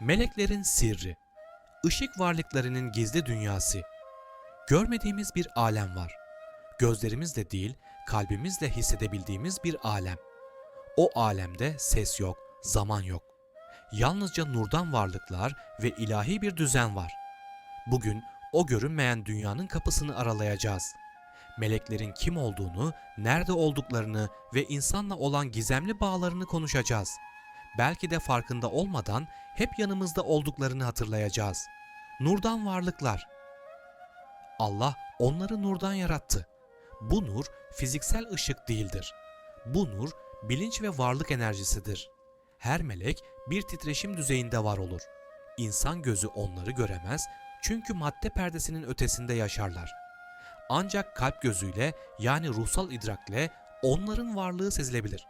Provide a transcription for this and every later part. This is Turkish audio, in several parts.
Meleklerin sirri, ışık varlıklarının gizli dünyası. Görmediğimiz bir alem var. Gözlerimizle değil, kalbimizle hissedebildiğimiz bir alem. O alemde ses yok, zaman yok. Yalnızca nurdan varlıklar ve ilahi bir düzen var. Bugün o görünmeyen dünyanın kapısını aralayacağız. Meleklerin kim olduğunu, nerede olduklarını ve insanla olan gizemli bağlarını konuşacağız. Belki de farkında olmadan hep yanımızda olduklarını hatırlayacağız. Nurdan varlıklar. Allah onları nurdan yarattı. Bu nur fiziksel ışık değildir. Bu nur bilinç ve varlık enerjisidir. Her melek bir titreşim düzeyinde var olur. İnsan gözü onları göremez çünkü madde perdesinin ötesinde yaşarlar. Ancak kalp gözüyle yani ruhsal idrakle onların varlığı sezilebilir.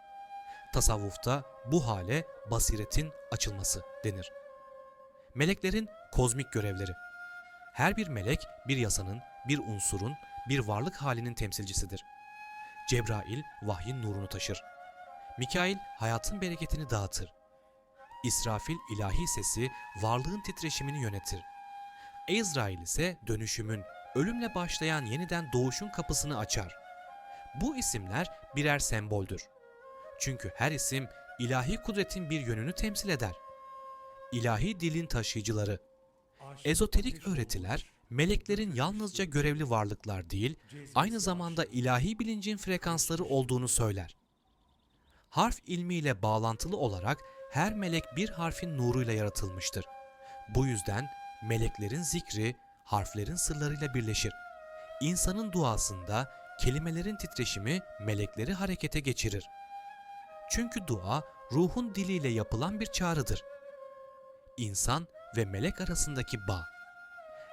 Tasavvufta bu hale basiretin açılması denir. Meleklerin kozmik görevleri. Her bir melek bir yasanın, bir unsurun, bir varlık halinin temsilcisidir. Cebrail vahyin nurunu taşır. Mikail hayatın bereketini dağıtır. İsrafil ilahi sesi varlığın titreşimini yönetir. Ezrail ise dönüşümün, ölümle başlayan yeniden doğuşun kapısını açar. Bu isimler birer semboldür. Çünkü her isim ilahi kudretin bir yönünü temsil eder. İlahi dilin taşıyıcıları. Ezoterik öğretiler meleklerin yalnızca görevli varlıklar değil, aynı zamanda ilahi bilincin frekansları olduğunu söyler. Harf ilmiyle bağlantılı olarak her melek bir harfin nuruyla yaratılmıştır. Bu yüzden meleklerin zikri harflerin sırlarıyla birleşir. İnsanın duasında kelimelerin titreşimi melekleri harekete geçirir. Çünkü dua ruhun diliyle yapılan bir çağrıdır. İnsan ve melek arasındaki bağ.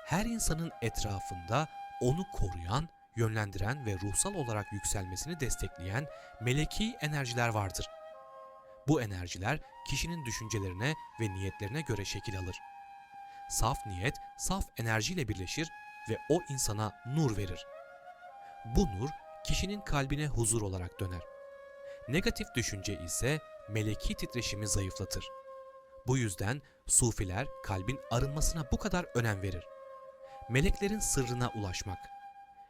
Her insanın etrafında onu koruyan, yönlendiren ve ruhsal olarak yükselmesini destekleyen meleki enerjiler vardır. Bu enerjiler kişinin düşüncelerine ve niyetlerine göre şekil alır. Saf niyet, saf enerjiyle birleşir ve o insana nur verir. Bu nur kişinin kalbine huzur olarak döner. Negatif düşünce ise meleki titreşimi zayıflatır. Bu yüzden sufiler kalbin arınmasına bu kadar önem verir. Meleklerin sırrına ulaşmak.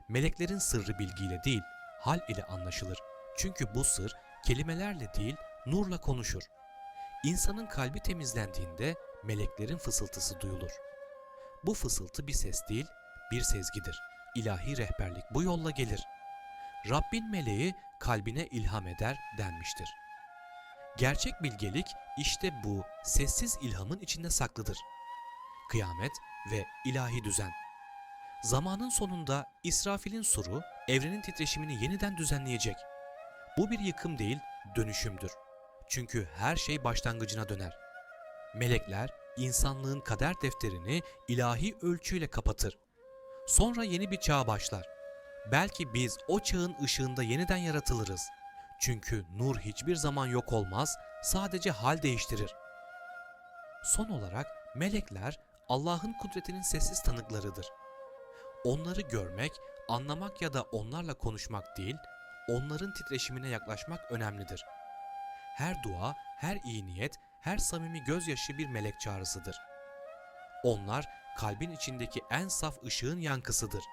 Meleklerin sırrı bilgiyle değil, hal ile anlaşılır. Çünkü bu sır kelimelerle değil, nurla konuşur. İnsanın kalbi temizlendiğinde meleklerin fısıltısı duyulur. Bu fısıltı bir ses değil, bir sezgidir. İlahi rehberlik bu yolla gelir. Rabbin meleği kalbine ilham eder denmiştir. Gerçek bilgelik işte bu sessiz ilhamın içinde saklıdır. Kıyamet ve ilahi düzen. Zamanın sonunda İsrafil'in suru evrenin titreşimini yeniden düzenleyecek. Bu bir yıkım değil, dönüşümdür. Çünkü her şey başlangıcına döner. Melekler insanlığın kader defterini ilahi ölçüyle kapatır. Sonra yeni bir çağ başlar. Belki biz o çağın ışığında yeniden yaratılırız. Çünkü nur hiçbir zaman yok olmaz, sadece hal değiştirir. Son olarak melekler Allah'ın kudretinin sessiz tanıklarıdır. Onları görmek, anlamak ya da onlarla konuşmak değil, onların titreşimine yaklaşmak önemlidir. Her dua, her iyi niyet, her samimi gözyaşı bir melek çağrısıdır. Onlar kalbin içindeki en saf ışığın yankısıdır.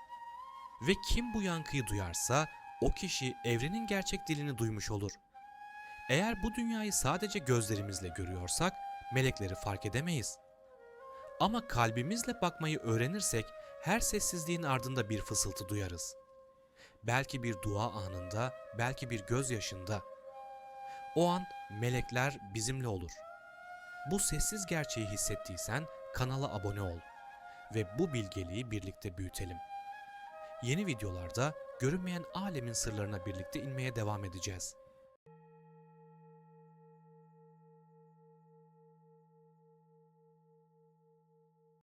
Ve kim bu yankıyı duyarsa o kişi evrenin gerçek dilini duymuş olur. Eğer bu dünyayı sadece gözlerimizle görüyorsak melekleri fark edemeyiz. Ama kalbimizle bakmayı öğrenirsek her sessizliğin ardında bir fısıltı duyarız. Belki bir dua anında, belki bir gözyaşında. O an melekler bizimle olur. Bu sessiz gerçeği hissettiysen kanala abone ol ve bu bilgeliği birlikte büyütelim. Yeni videolarda görünmeyen alemin sırlarına birlikte inmeye devam edeceğiz.